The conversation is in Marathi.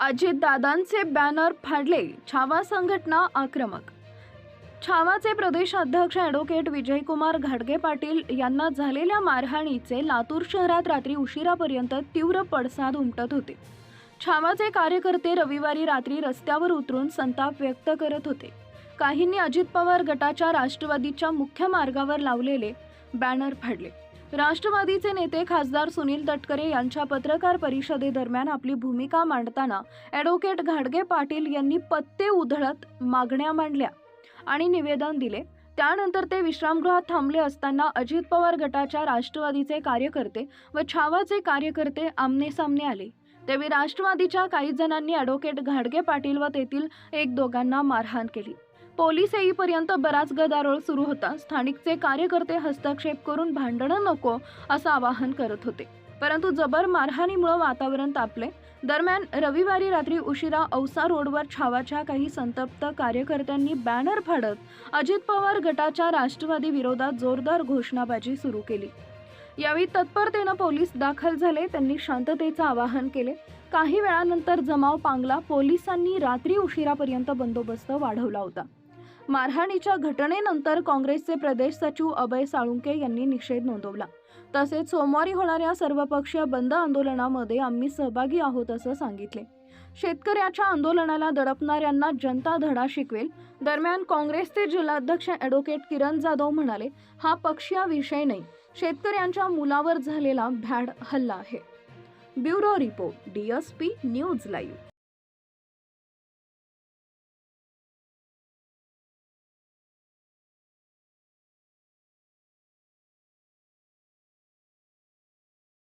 अजितदादांचे बॅनर फाडले छावा संघटना आक्रमक. छावाचे प्रदेशाध्यक्ष ॲडव्होकेट विजयकुमार घाडगे पाटील यांना झालेल्या मारहाणीचे लातूर शहरात रात्री उशिरापर्यंत तीव्र पडसाद उमटत होते. छावाचे कार्यकर्ते रविवारी रात्री रस्त्यावर उतरून संताप व्यक्त करत होते. काहींनी अजित पवार गटाच्या राष्ट्रवादीच्या मुख्य मार्गावर लावलेले बॅनर फाडले. राष्ट्रवादीचे नेते खासदार सुनील तटकरे यांच्या पत्रकार परिषदेदरम्यान आपली भूमिका मांडताना ॲडव्होकेट घाडगे पाटील यांनी पत्ते उधळत मागण्या मांडल्या आणि निवेदन दिले. त्यानंतर ते विश्रामगृहात थांबले असताना अजित पवार गटाच्या राष्ट्रवादीचे कार्यकर्ते व छावाचे कार्यकर्ते आमनेसामने आले. त्यावेळी राष्ट्रवादीच्या काही जणांनी ॲडव्होकेट घाडगे पाटील व तेथील एक दोघांना मारहाण केली. पोलीस येईपर्यंत बराच गदारोळ सुरू होता. स्थानिकचे कार्यकर्ते हस्तक्षेप करून भांडणं नको असं आवाहन करत होते. परंतु जबर मारहाणीमुळे वातावरण तापले. दरम्यान रविवारी रात्री उशिरा औसा रोडवर छावाच्या काही संतप्त कार्यकर्त्यांनी बॅनर फाडत अजित पवार गटाच्या राष्ट्रवादी विरोधात जोरदार घोषणाबाजी सुरू केली. यावेळी तत्परतेनं पोलीस दाखल झाले. त्यांनी शांततेचं आवाहन केले. काही वेळानंतर जमाव पांगला पोलिसांनी रात्री उशिरापर्यंत बंदोबस्त वाढवला होता. मारहाणीच्या घटनेनंतर काँग्रेसचे प्रदेश सचिव अभय साळुंके यांनी निषेध नोंदवला. तसेच सोमवारी होणाऱ्या सर्वपक्षीय बंद आंदोलनामध्ये आम्ही सहभागी आहोत असं सांगितले. शेतकऱ्याच्या आंदोलनाला दडपणाऱ्यांना जनता धडा शिकवेल. दरम्यान काँग्रेसचे जिल्हाध्यक्ष ॲडव्होकेट किरण जाधव म्हणाले हा पक्षीय विषय नाही. शेतकऱ्यांच्या मुलावर झालेला भ्याड हल्ला आहे. Bureau report DSP news live.